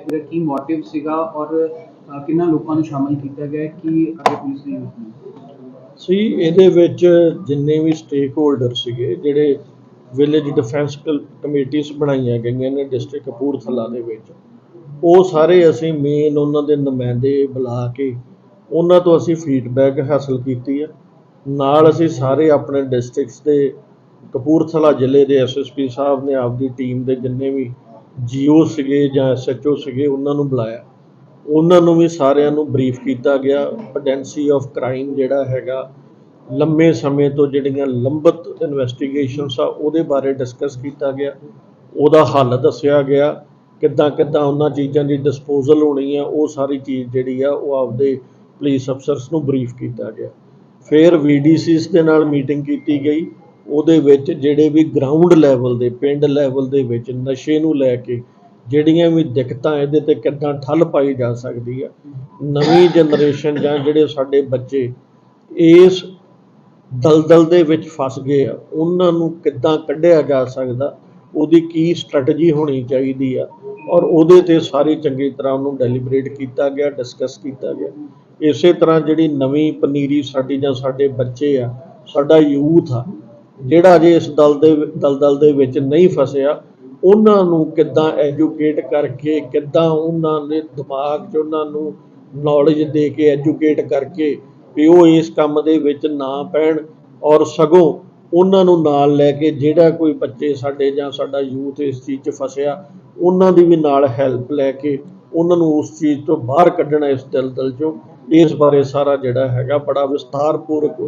ਇਹਦਾ ਕੀ ਮੋਟਿਵ ਸੀਗਾ ਔਰ ਕਿੰਨਾ ਲੋਕਾਂ ਨੂੰ ਸ਼ਾਮਲ ਕੀਤਾ ਗਿਆ ਹੈ? ਅੱਗੇ ਪੁਲਿਸ ਨੇ ਯੂਜ਼ ਕੀਤਾ ਸੀ, ਇਹਦੇ ਵਿੱਚ ਜਿੰਨੇ ਵੀ ਸਟੇਕ ਹੋਲਡਰ ਸੀਗੇ, ਜਿਹੜੇ ਵਿਲੇਜ ਡਿਫੈਂਸ ਕਮੇਟੀਆਂ ਬਣਾਈਆਂ ਗਈਆਂ ਨੇ ਡਿਸਟ੍ਰਿਕਟ ਕਪੂਰਥਲਾ ਦੇ ਵਿੱਚ, ਉਹ ਸਾਰੇ ਅਸੀਂ ਮੇਨ ਉਹਨਾਂ ਦੇ ਨੁਮਾਇੰਦੇ ਬੁਲਾ ਕੇ ਉਹਨਾਂ ਤੋਂ ਅਸੀਂ ਫੀਡਬੈਕ ਹਾਸਲ ਕੀਤੀ ਹੈ ਨਾਲ ਅਸੀਂ ਸਾਰੇ ਆਪਣੇ ਡਿਸਟ੍ਰਿਕਟਸ ਦੇ ਕਪੂਰਥਲਾ ਜ਼ਿਲ੍ਹੇ ਦੇ ਐਸਐਸਪੀ ਸਾਹਿਬ ਨੇ, ਆਪਦੀ ਟੀਮ ਦੇ ਜਿੰਨੇ ਵੀ ਜੀਓ ਸੀਗੇ ਜਾਂ ਐਸਐਚਓ ਸੀਗੇ, ਉਹਨਾਂ ਨੂੰ ਬੁਲਾਇਆ। ਉਹਨਾਂ ਨੂੰ ਵੀ ਸਾਰਿਆਂ ਨੂੰ ਬਰੀਫ ਕੀਤਾ ਗਿਆ। ਪੋਟੈਂਸੀ ਆਫ ਕ੍ਰਾਈਮ ਜਿਹੜਾ ਹੈਗਾ, ਲੰਮੇ ਸਮੇਂ ਤੋਂ ਜਿਹੜੀਆਂ ਲੰਬਤ ਇਨਵੈਸਟੀਗੇਸ਼ਨਸ ਆ, ਉਹਦੇ ਬਾਰੇ ਡਿਸਕਸ ਕੀਤਾ ਗਿਆ। ਉਹਦਾ ਹੱਲ ਦੱਸਿਆ ਗਿਆ ਕਿੱਦਾਂ ਕਿੱਦਾਂ ਉਹਨਾਂ ਚੀਜ਼ਾਂ ਦੀ ਡਿਸਪੋਜ਼ਲ ਹੋਣੀ ਆ, ਉਹ ਸਾਰੀ ਚੀਜ਼ ਜਿਹੜੀ ਆ, ਉਹ ਆਪਦੇ ਪੁਲਿਸ ਅਫਸਰਸ ਨੂੰ ਬਰੀਫ ਕੀਤਾ ਗਿਆ। ਫਿਰ ਵੀਡੀਸੀਸ ਦੇ ਨਾਲ ਮੀਟਿੰਗ ਕੀਤੀ ਗਈ। ਉਹਦੇ ਵਿੱਚ ਜਿਹੜੇ ਵੀ ਗਰਾਊਂਡ ਲੈਵਲ ਦੇ, ਪਿੰਡ ਲੈਵਲ ਦੇ ਵਿੱਚ ਨਸ਼ੇ ਨੂੰ ਲੈ ਕੇ ਜਿਹੜੀਆਂ ਵੀ ਦਿੱਕਤਾਂ ਇਹਦੇ ਤੇ ਕਿੱਦਾਂ ਠੱਲ ਪਾਈ ਜਾ ਸਕਦੀ ਆ, ਨਵੀਂ ਜਨਰੇਸ਼ਨ ਜਾਂ ਜਿਹੜੇ ਸਾਡੇ ਬੱਚੇ ਇਸ ਦਲਦਲ ਦੇ ਵਿੱਚ ਫਸ ਗਏ ਆ, ਉਹਨਾਂ ਨੂੰ ਕਿੱਦਾਂ ਕੱਢਿਆ ਜਾ ਸਕਦਾ, ਉਹਦੀ ਕੀ ਸਟ੍ਰੈਟਜੀ ਹੋਣੀ ਚਾਹੀਦੀ ਆ ਔਰ ਉਹਦੇ ਤੇ ਸਾਰੀ ਚੰਗੀ ਤਰ੍ਹਾਂ ਉਹਨੂੰ ਡੈਲੀਬਰੇਟ ਕੀਤਾ ਗਿਆ ਡਿਸਕਸ ਕੀਤਾ ਗਿਆ। ਇਸੇ ਤਰ੍ਹਾਂ ਜਿਹੜੀ ਨਵੀਂ ਪਨੀਰੀ ਸਾਡੀ ਜਾਂ ਸਾਡੇ ਬੱਚੇ ਆ, ਸਾਡਾ ਯੂਥ ਆ ਜਿਹੜਾ ਜੇ ਇਸ ਦਲ ਦੇ ਦਲਦਲ ਦੇ ਵਿੱਚ ਨਹੀਂ ਫਸਿਆ, ਉਹਨਾਂ ਨੂੰ ਕਿੱਦਾਂ ਐਜੂਕੇਟ ਕਰਕੇ, ਕਿੱਦਾਂ ਉਹਨਾਂ ਦੇ ਦਿਮਾਗ 'ਚ ਉਹਨਾਂ ਨੂੰ ਨੌਲੇਜ ਦੇ ਕੇ ਐਜੂਕੇਟ ਕਰਕੇ ਵੀ ਉਹ ਇਸ ਕੰਮ ਦੇ ਵਿੱਚ ਨਾ ਪੈਣ ਔਰ ਸਗੋਂ ਉਹਨਾਂ ਨੂੰ ਨਾਲ ਲੈ ਕੇ ਜਿਹੜਾ ਕੋਈ ਬੱਚੇ ਸਾਡੇ ਜਾਂ ਸਾਡਾ ਯੂਥ ਇਸ ਚੀਜ਼ 'ਚ ਫਸਿਆ, ਉਹਨਾਂ ਦੀ ਵੀ ਨਾਲ ਹੈਲਪ ਲੈ ਕੇ ਉਹਨਾਂ ਨੂੰ ਉਸ ਚੀਜ਼ ਤੋਂ ਬਾਹਰ ਕੱਢਣਾ ਇਸ ਦਲਦਲ 'ਚੋਂ, ਇਸ ਬਾਰੇ ਸਾਰਾ ਜਿਹੜਾ ਹੈਗਾ ਬੜਾ ਵਿਸਥਾਰਪੂਰਕ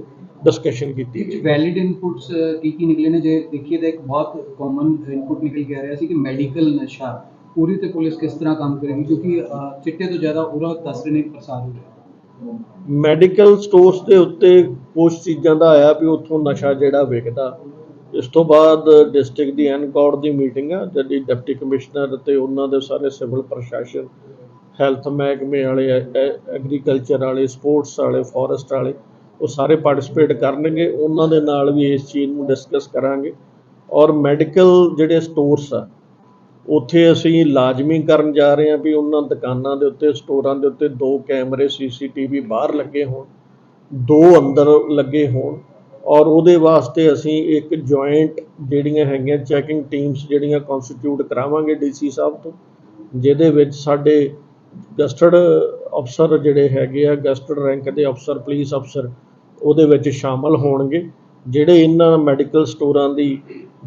ਡਿਸਕਸ਼ਨ ਕੀਤੀ ਗਈ। ਵੈਲਿਡ ਇਨਪੁਟਸ ਕੀ ਕੀ ਨਿਕਲੇ ਨੇ? ਜੇ ਦੇਖੀਏ ਤਾਂ ਇੱਕ ਬਹੁਤ ਕਾਮਨ ਇਨਪੁਟ ਨਿਕਲ ਕੇ ਆ ਰਿਹਾ ਸੀ ਕਿ ਮੈਡੀਕਲ ਨਸ਼ਾ ਪੂਰੀ ਤੇ ਪੁਲਿਸ ਕਿਸ ਤਰ੍ਹਾਂ ਕੰਮ ਕਰੇਗੀ? ਕਿਉਂਕਿ ਚਿੱਟੇ ਤੋਂ ਜ਼ਿਆਦਾ ਉਹਦਾ ਦੱਸ ਰਹੇ ਨੇ ਪ੍ਰਸਾਰ ਹੋ ਰਿਹਾ। ਮੈਡੀਕਲ ਸਟੋਰਸ ਦੇ ਉੱਤੇ ਕੁਝ ਚੀਜ਼ਾਂ ਦਾ ਆਇਆ ਵੀ ਉੱਥੋਂ ਨਸ਼ਾ ਜਿਹੜਾ ਵਿਕਦਾ। ਇਸ ਤੋਂ ਬਾਅਦ ਡਿਸਟ੍ਰਿਕਟ ਦੀ ਐਨਕੌਰ ਦੀ ਮੀਟਿੰਗ ਆ ਜਿਹੜੀ ਡਿਪਟੀ ਕਮਿਸ਼ਨਰ ਤੇ ਉਹਨਾਂ ਦੇ ਸਾਰੇ ਸਿਵਲ ਪ੍ਰਸ਼ਾਸਨ ਹੈਲਥ ਮਹਿਕਮੇ ਵਾਲੇ ਐਗਰੀਕਲਚਰ ਵਾਲੇ ਸਪੋਰਟਸ ਵਾਲੇ ਫੋਰੈਸਟ ਵਾਲੇ ਉਹ ਸਾਰੇ ਪਾਰਟਿਸਿਪੇਟ ਕਰਨਗੇ, ਉਹਨਾਂ ਦੇ ਨਾਲ ਵੀ ਇਸ ਚੀਜ਼ ਨੂੰ ਡਿਸਕਸ ਕਰਾਂਗੇ। ਔਰ ਮੈਡੀਕਲ ਜਿਹੜੇ ਸਟੋਰਸ ਆ, ਉੱਥੇ ਅਸੀਂ ਲਾਜ਼ਮੀ ਕਰਨ ਜਾ ਰਹੇ ਹਾਂ ਵੀ ਉਹਨਾਂ ਦੁਕਾਨਾਂ ਦੇ ਉੱਤੇ, ਸਟੋਰਾਂ ਦੇ ਉੱਤੇ ਦੋ ਕੈਮਰੇ ਸੀਸੀਟੀਵੀ ਬਾਹਰ ਲੱਗੇ ਹੋਣ, ਦੋ ਅੰਦਰ ਲੱਗੇ ਹੋਣ। ਔਰ ਉਹਦੇ ਵਾਸਤੇ ਅਸੀਂ ਇੱਕ ਜੁਆਇੰਟ ਜਿਹੜੀਆਂ ਹੈਗੀਆਂ ਚੈਕਿੰਗ ਟੀਮਸ ਜਿਹੜੀਆਂ ਕਨਸਟੀਟਿਊਟ ਕਰਾਵਾਂਗੇ ਡੀਸੀ ਸਾਹਿਬ ਤੋਂ, ਜਿਹਦੇ ਵਿੱਚ ਸਾਡੇ ਗਸਟਡ ਅਫਸਰ ਜਿਹੜੇ ਹੈਗੇ ਆ, ਗਸਟਡ ਰੈਂਕ ਦੇ ਅਫਸਰ ਪੁਲਿਸ ਅਫਸਰ ਉਹਦੇ ਵਿੱਚ ਸ਼ਾਮਲ ਹੋਣਗੇ, ਜਿਹੜੇ ਇਹਨਾਂ ਮੈਡੀਕਲ ਸਟੋਰਾਂ ਦੀ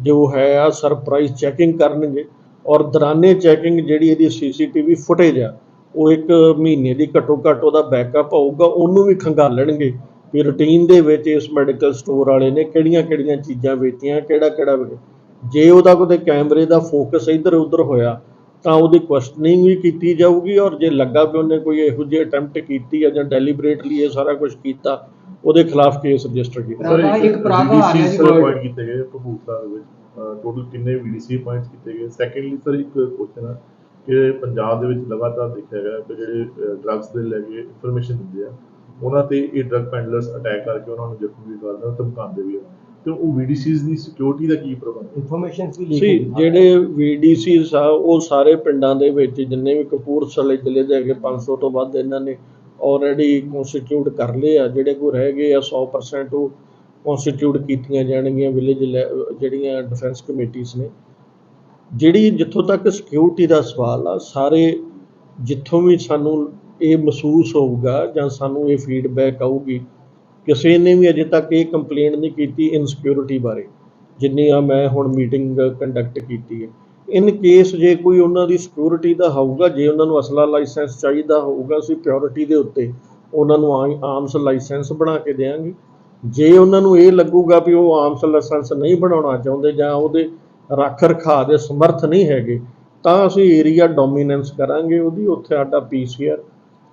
ਜੋ ਹੈ ਆ ਸਰਪ੍ਰਾਈਜ਼ ਚੈਕਿੰਗ ਕਰਨਗੇ ਔਰ ਦਰਾਨੇ ਚੈਕਿੰਗ ਜਿਹੜੀ ਇਹਦੀ ਸੀਸੀਟੀਵੀ ਫੁਟੇਜ ਆ, ਉਹ ਇੱਕ ਮਹੀਨੇ ਦੀ ਘੱਟੋ ਘੱਟ ਉਹਦਾ ਬੈਕਅਪ ਹੋਊਗਾ ਉਹਨੂੰ ਵੀ ਖੰਗਾਲਣਗੇ ਵੀ ਰੂਟੀਨ ਦੇ ਵਿੱਚ ਇਸ ਮੈਡੀਕਲ ਸਟੋਰ ਵਾਲੇ ਨੇ ਕਿਹੜੀਆਂ ਕਿਹੜੀਆਂ ਚੀਜ਼ਾਂ ਵੇਚੀਆਂ, ਕਿਹੜਾ ਕਿਹੜਾ ਜੇ ਉਹਦਾ ਕੋਈ ਕੈਮਰੇ ਦਾ ਫੋਕਸ ਇੱਧਰ ਉੱਧਰ ਹੋਇਆ, ਤਾਂ ਉਹਦੀ ਕੁਐਸਚਨਿੰਗ ਵੀ ਕੀਤੀ ਜਾਊਗੀ ਔਰ ਜੇ ਲੱਗਾ ਵੀ ਉਹਨੇ ਕੋਈ ਇਹੋ ਜਿਹੀ ਅਟੈਂਪਟ ਕੀਤੀ ਆ ਜਾਂ ਡੈਲੀਬਰੇਟਲੀ ਇਹ ਸਾਰਾ ਕੁਝ ਕੀਤਾ ਉਹਦੇ ਖਿਲਾਫ ਕੇਸ ਰਜਿਸਟਰ ਕੀਤਾ ਸਰ, ਇੱਕ- ਪ੍ਰਾਗਾ ਆ ਰਿਹਾ ਜੀ ਪੁਆਇੰਟ ਕੀਤੇ ਗਏ ਕਪੂਰਥਲਾ ਦੇ ਵਿੱਚ ਟੋਟਲ ਕਿੰਨੇ ਵੀਡੀਸੀ ਪੁਆਇੰਟਸ ਕੀਤੇ ਗਏ? ਸੈਕੰਡਲੀ ਸਰ ਇੱਕ ਕੁਐਸਚਨ ਹੈ ਕਿ ਪੰਜਾਬ ਦੇ ਵਿੱਚ ਲਗਾਤਾਰ ਦੇਖਿਆ ਗਿਆ ਕਿ ਜਿਹੜੇ ਡਰੱਗਸ ਦੇ ਲੈ ਕੇ ਇਨਫੋਰਮੇਸ਼ਨ ਦਿੰਦੇ ਆ ਉਹਨਾਂ ਤੇ ਇਹ ਡਰੱਗ ਪੈਂਡਲਰਸ ਅਟੈਕ ਕਰਕੇ ਉਹਨਾਂ ਨੂੰ ਜ਼ਖਮੀ ਵੀ ਕਰਦੇ ਆ ਧਮਕਾਉਂਦੇ ਵੀ ਆ। ਤੇ ਉਹ ਵੀਡੀਸੀਜ਼ ਦੀ ਸਿਕਿਉਰਿਟੀ ਦਾ ਕੀ ਪ੍ਰਬੰਧ ਇਨਫੋਰਮੇਸ਼ਨ ਵੀ ਸੀ ਜਿਹੜੇ ਵੀਡੀਸੀਸ ਆ ਉਹ ਸਾਰੇ ਪਿੰਡਾਂ ਦੇ ਵਿੱਚ ਜਿੰਨੇ ਵੀ ਕਪੂਰਥਲੇ ਜ਼ਿਲ੍ਹੇ ਦੇ ਹੈਗੇ 500 ਤੋਂ ਵੱਧ ਇਹਨਾਂ ਨੇ ਆਲਰੇਡੀ ਕਨਸਟੀਟਿਊਟ ਕਰ ਲਏ ਆ, ਜਿਹੜੇ ਕੋ ਰਹਿ ਗਏ ਆ 100% ਉਹ ਕਨਸਟੀਟਿਊਟ ਕੀਤੀਆਂ ਜਾਣਗੀਆਂ ਵਿਲੇਜ ਜਿਹੜੀਆਂ ਡਿਫੈਂਸ ਕਮੇਟੀਆਂ ਨੇ। ਜਿਹੜੀ ਜਿੱਥੋਂ ਤੱਕ ਸਿਕਿਉਰਿਟੀ ਦਾ ਸਵਾਲ ਆ, ਸਾਰੇ ਜਿੱਥੋਂ ਵੀ ਸਾਨੂੰ ਇਹ ਮਹਿਸੂਸ ਹੋਊਗਾ ਜਾਂ ਸਾਨੂੰ ਇਹ ਫੀਡਬੈਕ ਆਊਗੀ, ਕਿਸੇ ਨੇ ਵੀ ਅਜੇ ਤੱਕ ਇਹ ਕੰਪਲੇਂਟ ਨਹੀਂ ਕੀਤੀ ਇਨਸਿਕਿਉਰਿਟੀ ਬਾਰੇ, ਜਿੰਨੀ ਆ ਮੈਂ ਹੁਣ ਮੀਟਿੰਗ ਕੰਡਕਟ ਕੀਤੀ ਹੈ। ਇਨ ਕੇਸ ਜੇ ਕੋਈ ਉਹਨਾਂ ਦੀ ਸਿਕਿਉਰਿਟੀ ਦਾ ਹੋਊਗਾ, ਜੇ ਉਹਨਾਂ ਨੂੰ ਅਸਲਾ ਲਾਇਸੈਂਸ ਚਾਹੀਦਾ ਹੋਊਗਾ ਅਸੀਂ ਪਿਓਰਿਟੀ ਦੇ ਉੱਤੇ, ਉਹਨਾਂ ਨੂੰ ਆਰਮਸ ਲਾਇਸੈਂਸ ਬਣਾ ਕੇ ਦੇਵਾਂਗੇ ਜੇ ਉਹਨਾਂ ਨੂੰ ਇਹ ਲੱਗੂਗਾ ਵੀ ਉਹ ਆਰਮਸ ਲਾਇਸੈਂਸ ਨਹੀਂ ਬਣਾਉਣਾ ਚਾਹੁੰਦੇ ਜਾਂ ਉਹਦੇ ਰੱਖ ਰਖਾਅ ਦੇ ਸਮਰਥ ਨਹੀਂ ਹੈਗੇ, ਤਾਂ ਅਸੀਂ ਏਰੀਆ ਡੋਮੀਨੈਂਸ ਕਰਾਂਗੇ ਉਹਦੀ। ਉੱਥੇ ਸਾਡਾ ਪੀਸੀਆਰ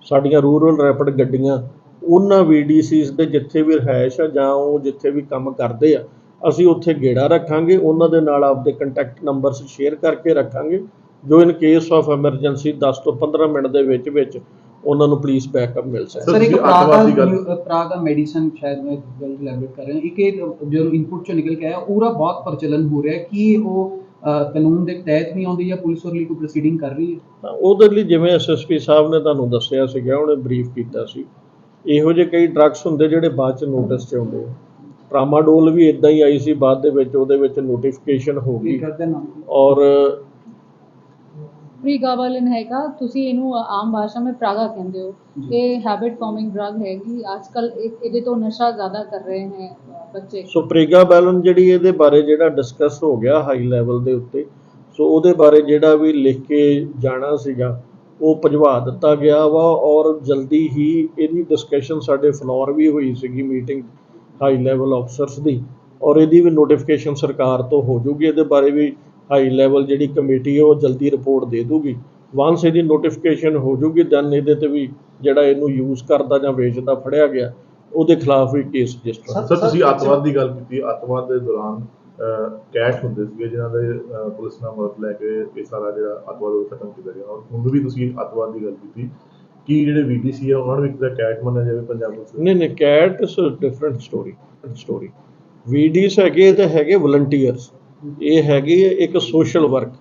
ਸਾਡੀਆਂ ਰੂਰਲ ਰੈਪਿਡ ਗੱਡੀਆਂ, ਉਹਨਾਂ ਵੀਡੀਸੀਸ ਦੇ ਜਿੱਥੇ ਵੀ ਰਿਹਾਇਸ਼ ਆ ਜਾਂ ਉਹ ਜਿੱਥੇ ਵੀ ਕੰਮ ਕਰਦੇ ਆ ਅਸੀਂ ਉੱਥੇ ਗੇੜਾ ਰੱਖਾਂਗੇ ਉਹਨਾਂ ਦੇ ਨਾਲ ਆਪਦੇ ਕੰਟੈਕਟ ਨੰਬਰਸ ਸ਼ੇਅਰ ਕਰਕੇ ਰੱਖਾਂਗੇ। ਜੋ ਇਨ ਕੇਸ ਆਫ ਐਮਰਜੈਂਸੀ 10 ਤੋਂ 15 ਮਿੰਟ ਦੇ ਵਿੱਚ ਵਿੱਚ ਉਹਨਾਂ ਨੂੰ ਪੁਲਿਸ ਬੈਕਅਪ ਮਿਲ ਸਕਦਾ ਸਰ, ਇੱਕ ਅੱਤਵਾਦ ਦੀ ਪ੍ਰਾਗਾ ਪ੍ਰਾਗਾ ਮੈਡੀਸਨ ਸ਼ਾਇਦ ਮੈਂ ਗੱਲ ਇਲੈਬੋਰੇਟ ਕਰ ਰਿਹਾ ਇੱਕ ਇਹ ਜੋ ਇਨਪੁਟ ਚੋਂ ਨਿਕਲ ਕੇ ਆਇਆ ਉਹਦਾ ਬਹੁਤ ਪ੍ਰਚਲਨ ਹੋ ਰਿਹਾ ਕਿ ਉਹ ਕਾਨੂੰਨ ਦੇ ਤਹਿਤ ਨਹੀਂ ਆਉਂਦੀ ਜਾਂ ਪੁਲਿਸ ਉਹਦੇ ਲਈ ਕੋਈ ਪ੍ਰੋਸੀਡਿੰਗ ਕਰ ਰਹੀ ਹੈ? ਉਹਦੇ ਲਈ ਜਿਵੇਂ ਐਸਐਸਪੀ ਸਾਹਿਬ ਨੇ ਤੁਹਾਨੂੰ ਦੱਸਿਆ ਸੀਗਾ ਉਹਨੇ ਬਰੀਫ ਕੀਤਾ ਸੀ। ਇਹੋ ਜਿਹੇ ਕਈ ਡਰੱਗਸ ਹੁੰਦੇ ਜਿਹੜੇ ਬਾਅਦ ਚ ਨੋਟਿਸ 'ਚ ਆਉਂਦੇ ਆ। ਟਰਾਮਾਡੋਲ ਵੀ ਇਦਾਂ ਹੀ ਆਈ ਸੀ ਬਾਅਦ ਦੇ ਵਿੱਚ ਉਹਦੇ ਵਿੱਚ ਨੋਟੀਫਿਕੇਸ਼ਨ ਹੋ ਗਈ। ਔਰ ਪ੍ਰੀਗਾਵਾਲਿਨ ਹੈਗਾ ਤੁਸੀਂ ਇਹਨੂੰ ਆਮ ਭਾਸ਼ਾ ਵਿੱਚ ਪ੍ਰਾਗਾ ਕਹਿੰਦੇ ਹੋ। ਇਹ ਹੈਬਿਟ ਫਾਰਮਿੰਗ ਡਰਗ ਹੈਗੀ ਅੱਜਕੱਲ ਇਹਦੇ ਤੋਂ ਨਸ਼ਾ ਜ਼ਿਆਦਾ ਕਰ ਰਹੇ ਅ, ਬੱਚੇ। ਸੋ ਪ੍ਰਿਗਾ ਬੈਲਨ ਜਿਹੜੀ ਇਹਦੇ ਬਾਰੇ ਜਿਹੜਾ ਡਿਸਕਸ ਹੋ ਗਿਆ ਹਾਈ ਲੈਵਲ ਦੇ ਉੱਤੇ ਸੋ ਉਹਦੇ ਬਾਰੇ ਜਿਹੜਾ ਵੀ ਲਿਖ ਕੇ ਜਾਣਾ ਸੀਗਾ ਉਹ ਭਜਵਾ ਦਿੱਤਾ ਗਿਆ ਵਾ ਔਰ ਜਲਦੀ ਹੀ ਇਹਦੀ ਡਿਸਕਸ਼ਨ ਸਾਡੇ ਫਲੋਰ ਵੀ ਹੋਈ ਸੀਗੀ ਮੀਟਿੰਗ ਹਾਈ ਲੈਵਲ ਅਫਸਰਸ ਦੀ ਔਰ ਇਹਦੀ ਵੀ ਨੋਟੀਫਿਕੇਸ਼ਨ ਸਰਕਾਰ ਤੋਂ ਹੋ ਜੂਗੀ ਇਹਦੇ ਬਾਰੇ ਵੀ ਹਾਈ ਲੈਵਲ ਜਿਹੜੀ ਕਮੇਟੀ ਹੈ ਉਹ ਜਲਦੀ ਰਿਪੋਰਟ ਦੇ ਦੂਗੀ ਵਾਂਸ ਇਹਦੀ ਨੋਟੀਫਿਕੇਸ਼ਨ ਹੋ ਜੂਗੀ ਦੈਨ ਇਹਦੇ ਤੇ ਵੀ ਜਿਹੜਾ ਇਹਨੂੰ ਯੂਜ਼ ਕਰਦਾ ਜਾਂ ਵੇਚਦਾ, ਫੜਿਆ ਗਿਆ, ਉਹਦੇ ਖਿਲਾਫ ਵੀ ਕੇਸ ਰਜਿਸਟਰ ਸਰ, ਤੁਸੀਂ ਅੱਤਵਾਦ ਦੀ ਗੱਲ ਕੀਤੀ, ਅੱਤਵਾਦ ਦੇ ਦੌਰਾਨ ਕੈਸ਼ ਹੁੰਦੇ ਸੀਗੇ ਜਿਨ੍ਹਾਂ ਦੇ ਪੁਲਿਸ ਨਾਲ ਮਦਦ ਲੈ ਕੇ ਇਹ ਸਾਰਾ ਜਿਹੜਾ ਅੱਤਵਾਦ ਖਤਮ ਕੀਤਾ ਗਿਆ। ਔਰ ਹੁਣ ਵੀ ਤੁਸੀਂ ਅੱਤਵਾਦ ਦੀ ਗੱਲ ਕੀਤੀ ਕੀ ਜਿਹੜੇ ਵੀਡੀਸੀ ਆ, ਉਹਨਾਂ ਨੂੰ ਇੱਕ ਤਾਂ ਕੈਸ਼ ਮੰਨਿਆ ਜਾਵੇ, ਪੰਜਾਬ ਪੁਲਿਸ ਨਹੀਂ ਨਹੀਂ cat is different story story ਵੀਡੀਸ ਹੈਗੇ ਤੇ ਹੈਗੇ ਵਲੰਟੀਅਰਸ ਇਹ ਹੈਗੀ ਇੱਕ ਸੋਸ਼ਲ ਵਰਕ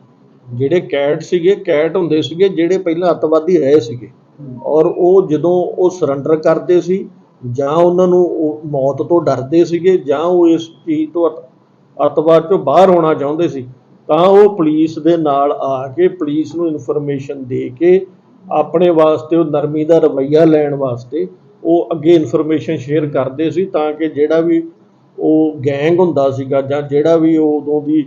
ਜਿਹੜੇ ਕੈਟ ਸੀਗੇ ਕੈਟ ਹੁੰਦੇ ਸੀਗੇ, ਜਿਹੜੇ ਪਹਿਲਾਂ ਅੱਤਵਾਦੀ ਰਹੇ ਸੀਗੇ। ਔਰ ਉਹ ਜਦੋਂ ਉਹ ਸਰੈਂਡਰ ਕਰਦੇ ਸੀ, ਜਾਂ ਉਹਨਾਂ ਨੂੰ ਮੌਤ ਤੋਂ ਡਰਦੇ ਸੀਗੇ, ਜਾਂ ਉਹ ਇਸ ਚੀਜ਼ ਤੋਂ ਅੱਤ- ਤੋਂ ਬਾਹਰ ਹੋਣਾ ਚਾਹੁੰਦੇ ਸੀ, ਤਾਂ ਉਹ ਪੁਲਿਸ ਦੇ ਨਾਲ ਆ ਕੇ ਪੁਲਿਸ ਨੂੰ ਇਨਫੋਰਮੇਸ਼ਨ ਦੇ ਕੇ ਆਪਣੇ ਵਾਸਤੇ ਉਹ ਨਰਮੀ ਦਾ ਰਵੱਈਆ ਲੈਣ ਵਾਸਤੇ ਉਹ ਅੱਗੇ ਇਨਫੋਰਮੇਸ਼ਨ ਸ਼ੇਅਰ ਕਰਦੇ ਸੀ ਤਾਂ ਕਿ ਜਿਹੜਾ ਵੀ ਉਹ ਗੈਂਗ ਹੁੰਦਾ ਸੀਗਾ ਜਾਂ ਜਿਹੜਾ ਵੀ ਉਹ ਉਦੋਂ ਦੀ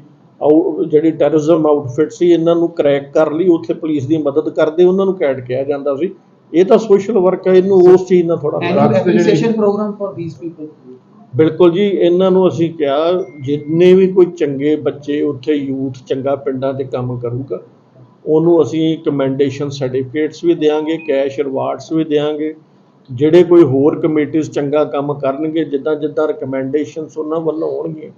ਜਿਹੜੀ ਟੈਰਰਿਜ਼ਮ ਆਊਟਫਿਟ ਸੀ ਇਹਨਾਂ ਨੂੰ ਕਰੈਕ ਕਰ ਲਈ ਉੱਥੇ ਪੁਲਿਸ ਦੀ ਮਦਦ ਕਰਦੇ ਉਹਨਾਂ ਨੂੰ ਕੈਟ ਕਿਹਾ ਜਾਂਦਾ ਸੀ। ਇਹ ਤਾਂ ਸੋਸ਼ਲ ਵਰਕ ਹੈ ਇਹਨੂੰ ਉਸ ਚੀਜ਼ ਨਾਲ ਥੋੜਾ appreciation program for these people ਬਿਲਕੁਲ ਜੀ ਇਹਨਾਂ ਨੂੰ ਅਸੀਂ ਕਿਹਾ ਜਿੰਨੇ ਵੀ ਕੋਈ ਚੰਗੇ ਬੱਚੇ ਉੱਥੇ ਯੂਥ ਚੰਗਾ ਪਿੰਡਾਂ ਤੇ ਕੰਮ ਕਰੂਗਾ ਉਹਨੂੰ ਅਸੀਂ ਕਮੈਂਡੇਸ਼ਨ ਸਰਟੀਫਿਕੇਟਸ ਵੀ ਦੇਾਂਗੇ ਕੈਸ਼ ਰਿਵਾਰਡਸ ਵੀ ਦੇਾਂਗੇ ਜਿਹੜੇ ਕੋਈ ਹੋਰ ਕਮੇਟੀਆਂ ਚੰਗਾ ਕੰਮ ਕਰਨਗੇ, ਜਿੱਦਾਂ ਜਿੱਦਾਂ ਰਿਕਮੈਂਡੇਸ਼ਨ ਉਹਨਾਂ ਵੱਲੋਂ ਹੋਣਗੀਆਂ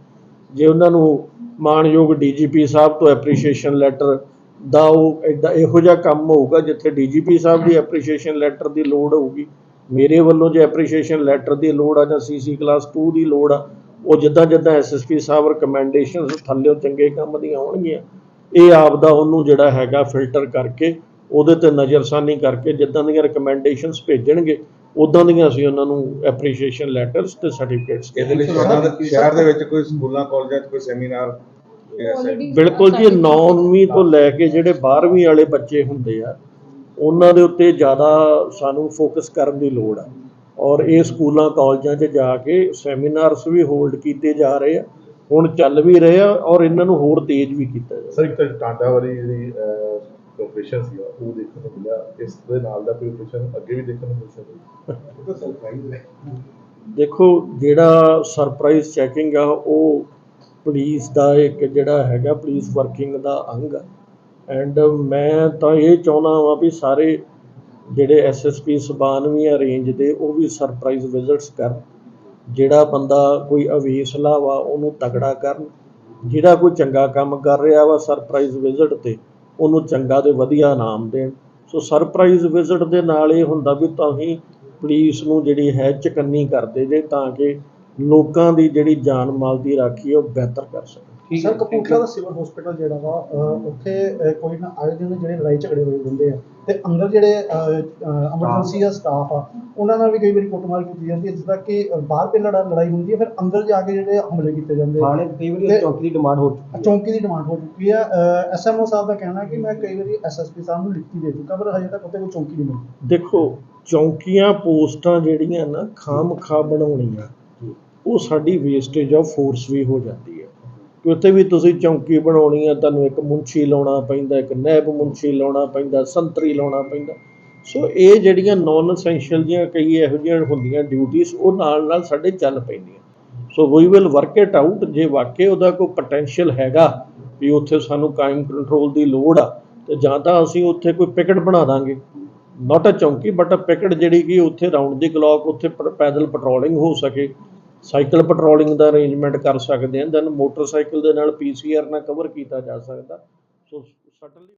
ਜੇ ਉਹਨਾਂ ਨੂੰ ਮਾਨਯੋਗ ਡੀਜੀਪੀ ਸਾਹਿਬ ਤੋਂ ਐਪਰੀਸ਼ੀਏਸ਼ਨ ਲੈਟਰ ਦਾ ਉਹ ਇਦਾਂ ਇਹੋ ਜਿਹਾ ਕੰਮ ਹੋਊਗਾ ਜਿੱਥੇ ਡੀਜੀਪੀ ਸਾਹਿਬ ਦੀ ਐਪਰੀਸ਼ੀਏਸ਼ਨ ਲੈਟਰ ਦੀ ਲੋੜ ਹੋਊਗੀ। ਮੇਰੇ ਵੱਲੋਂ ਜੇ ਐਪਰੀਸ਼ੀਏਸ਼ਨ ਲੈਟਰ ਦੀ ਲੋੜ ਆ ਜਾਂ ਸੀਸੀ ਕਲਾਸ 2 ਦੀ ਲੋੜ ਆ, ਉਹ ਜਿੱਦਾਂ ਜਿੱਦਾਂ ਐਸਐਸਪੀ ਸਾਹਿਬ ਰਿਕਮੈਂਡੇਸ਼ਨ ਥੱਲੇ ਚੰਗੇ ਕੰਮ ਦੀਆਂ ਹੋਣਗੀਆਂ ਇਹ ਆਪ ਦਾ ਉਹਨੂੰ ਜਿਹੜਾ ਹੈਗਾ ਫਿਲਟਰ ਕਰਕੇ ਉਹਦੇ ਤੇ ਨਜ਼ਰਸਾਨੀ ਕਰਕੇ ਜਿੱਦਾਂ ਦੀਆਂ ਰეკਮੈਂਡੇਸ਼ਨਸ ਭੇਜਣਗੇ ਉਦਾਂ ਦੀਆਂ ਅਸੀਂ ਉਹਨਾਂ ਨੂੰ ਐਪਰੀਸ਼ੀਏਸ਼ਨ ਲੈਟਰਸ ਤੇ ਸਰਟੀਫਿਕੇਟਸ ਇਹਦੇ ਲਈ ਸ਼ਹਿਰਾਂ ਦੇ ਵਿੱਚ ਕੋਈ ਸਕੂਲਾਂ ਕਾਲਜਾਂ 'ਚ ਕੋਈ ਸੈਮੀਨਾਰ ਬਿਲਕੁਲ ਜੀ ਸਾਡੇ- 9ਵੀਂ ਤੋਂ ਲੈ ਕੇ ਜਿਹੜੇ 12ਵੀਂ ਵਾਲੇ ਬੱਚੇ ਹੁੰਦੇ ਆ ਉਹਨਾਂ ਦੇ ਉੱਤੇ ਜ਼ਿਆਦਾ ਸਾਨੂੰ ਫੋਕਸ ਕਰਨ ਦੀ ਲੋੜ ਆ। ਔਰ ਇਹ ਸਕੂਲਾਂ ਕਾਲਜਾਂ 'ਚ ਜਾ ਕੇ ਸੈਮੀਨਾਰਸ ਵੀ ਹੋਲਡ ਕੀਤੇ ਜਾ ਰਹੇ ਆ ਹੁਣ ਚੱਲ ਵੀ ਰਹੇ ਆ ਔਰ ਇਹਨਾਂ ਨੂੰ ਹੋਰ ਤੇਜ਼ ਵੀ ਕੀਤਾ ਸਰ ਇੱਕ ਤਾਂ ਟਾਂਡਾ ਵਾਲੀ ਜਿਹੜੀ ਆਪਰੇਸ਼ਨ ਸੀ ਉਹ ਦੇਖਣ ਨੂੰ ਮਿਲਿਆ। ਇਸ ਦੇ ਨਾਲ ਦਾ ਕੋਈ ਆਪਰੇਸ਼ਨ ਅੱਗੇ ਵੀ ਦੇਖਣ ਨੂੰ ਮਿਲ ਸਕਦਾ? ਦੇਖੋ ਜਿਹੜਾ ਸਰਪ੍ਰਾਈਜ਼ ਚੈਕਿੰਗ ਆ ਉਹ ਪੁਲਿਸ ਦਾ ਇੱਕ ਜਿਹੜਾ ਹੈਗਾ ਪੁਲਿਸ ਵਰਕਿੰਗ ਦਾ ਅੰਗ ਆ। ਐਂਡ ਮੈਂ ਤਾਂ ਇਹ ਚਾਹੁੰਦਾ ਹਾਂ ਵੀ ਸਾਰੇ ਜਿਹੜੇ ਐਸਐਸਪੀ ਸਬਾਨਵੀਂ ਰੇਂਜ ਦੇ ਉਹ ਵੀ ਸਰਪ੍ਰਾਈਜ਼ ਵਿਜ਼ਿਟਸ ਕਰਨ। ਜਿਹੜਾ ਬੰਦਾ ਕੋਈ ਅਵੇਸਲਾ ਵਾ ਉਹਨੂੰ ਤਗੜਾ ਕਰਨ। ਜਿਹੜਾ ਕੋਈ ਚੰਗਾ ਕੰਮ ਕਰ ਰਿਹਾ ਵਾ ਸਰਪ੍ਰਾਈਜ਼ ਵਿਜ਼ਿਟ ਤੇ ਉਹਨੂੰ ਚੰਗਾ ਤੇ ਵਧੀਆ ਇਨਾਮ ਦੇਣ। ਸੋ ਸਰਪ੍ਰਾਈਜ਼ ਵਿਜ਼ਿਟ ਦੇ ਨਾਲ ਇਹ ਹੁੰਦਾ ਵੀ ਤੁਸੀਂ ਪੁਲਿਸ ਨੂੰ ਜਿਹੜੀ ਹੈ ਚਕੰਨੀ ਕਰਦੇ ਜੇ ਤਾਂ ਕਿ ਲੋਕਾਂ ਦੀ ਜਿਹੜੀ ਜਾਨ ਮਾਲ ਦੀ ਰਾਖੀ ਉਹ ਬਿਹਤਰ ਕਰ ਸਕਣ। ਸਰ ਕਪੂਰਥਲਾ ਦਾ ਸਿਵਲ ਹਸਪੀਟਲ ਜਿਹੜਾ ਵਾ ਉੱਥੇ ਕੋਈ ਨਾ ਆਏ ਦਿਨ ਜਿਹੜੇ ਲੜਾਈ ਝਗੜੇ ਹੋਏ ਹੁੰਦੇ ਆ ਤੇ ਅੰਦਰ ਜਿਹੜੇ ਐਮਰਜੈਂਸੀ ਦਾ ਸਟਾਫ ਆ ਉਹਨਾਂ ਨਾਲ ਵੀ ਕਈ ਵਾਰੀ ਕੁੱਟਮਾਰ ਕੀਤੀ ਜਾਂਦੀ ਹੈ ਜਿੱਦਾਂ ਕਿ ਬਾਹਰ ਤੇ ਲੜਾ ਲੜਾਈ ਹੁੰਦੀ ਹੈ ਫਿਰ ਅੰਦਰ ਜਾ ਕੇ ਜਿਹੜੇ ਹਮਲੇ ਕੀਤੇ ਜਾਂਦੇ ਆ। ਥਾਣੇ ਕਈ ਵਾਰੀ ਚੌਕੀ ਦੀ ਡਿਮਾਂਡ ਹੋ ਚੁੱਕੀ ਹੈ। ਚੌਂਕੀ ਦੀ ਡਿਮਾਂਡ ਹੋ ਚੁੱਕੀ ਆ ਐਸਐਮਓ ਸਾਹਿਬ ਦਾ ਕਹਿਣਾ ਕਿ ਮੈਂ ਕਈ ਵਾਰੀ ਐਸਐਸਪੀ ਸਾਹਿਬ ਨੂੰ ਲਿਖਤੀ ਦੇ ਚੁੱਕਾ ਪਰ ਹਜੇ ਤੱਕ ਉੱਥੇ ਕੋਈ ਚੌਂਕੀ ਨਹੀਂ ਮਿਲੀ। ਦੇਖੋ ਚੌਂਕੀਆਂ ਪੋਸਟਾਂ ਜਿਹੜੀਆਂ ਨਾ ਖਾਮਖਾ ਬਣਾਉਣੀਆਂ ਉਹ ਸਾਡੀ ਵੇਸਟੇਜ ਆਫ ਫੋਰਸ ਵੀ ਹੋ ਜਾਂਦੀ ਹੈ। ਕਿ ਉੱਥੇ ਵੀ ਤੁਸੀਂ ਚੌਂਕੀ ਬਣਾਉਣੀ ਹੈ ਤੁਹਾਨੂੰ ਇੱਕ ਮੁੰਸ਼ੀ ਲਾਉਣਾ ਪੈਂਦਾ, ਇੱਕ ਨੈਬ ਮੁੰਸ਼ੀ ਲਾਉਣਾ ਪੈਂਦਾ, ਸੰਤਰੀ ਲਾਉਣਾ ਪੈਂਦਾ। ਸੋ ਇਹ ਜਿਹੜੀਆਂ ਨਾਨ ਅਸੈਂਸ਼ੀਅਲ ਦੀਆਂ ਕਈ ਇਹੋ ਜਿਹੀਆਂ ਹੁੰਦੀਆਂ ਡਿਊਟੀਆਂ ਉਹ ਨਾਲ ਨਾਲ ਸਾਡੇ ਚੱਲ ਪੈਂਦੀਆਂ। So we will work it out ਜੇ ਵਾਕਈ ਉਹਦਾ ਕੋਈ ਪੋਟੈਂਸ਼ੀਅਲ ਹੈਗਾ ਵੀ ਉੱਥੇ ਸਾਨੂੰ ਕਾਇਮ ਕੰਟਰੋਲ ਦੀ ਲੋੜ ਆ, ਤੇ ਜਾਂ ਤਾਂ ਅਸੀਂ ਉੱਥੇ ਕੋਈ ਪਿਕਟ ਬਣਾ ਦਾਂਗੇ। ਨਾਟ ਅ ਚੌਂਕੀ ਬਟ ਅ ਪਿਕਟ ਜਿਹੜੀ ਕਿ ਉੱਥੇ ਰਾਉਂਡ ਦੀ ਕਲੌਕ ਉੱਥੇ ਪ- ਪੈਦਲ ਪੈਟਰੋਲਿੰਗ ਹੋ ਸਕੇ। ਸਾਈਕਲ ਪੈਟਰੋਲਿੰਗ ਦਾ ਅਰੇਂਜਮੈਂਟ ਕਰ ਸਕਦੇ ਹਾਂ ਦੈਨ ਮੋਟਰਸਾਈਕਲ ਦੇ ਨਾਲ ਪੀਸੀਆਰ ਨਾਲ ਕਵਰ ਕੀਤਾ ਜਾ ਸਕਦਾ। ਸੋ ਸਟਨਲੀ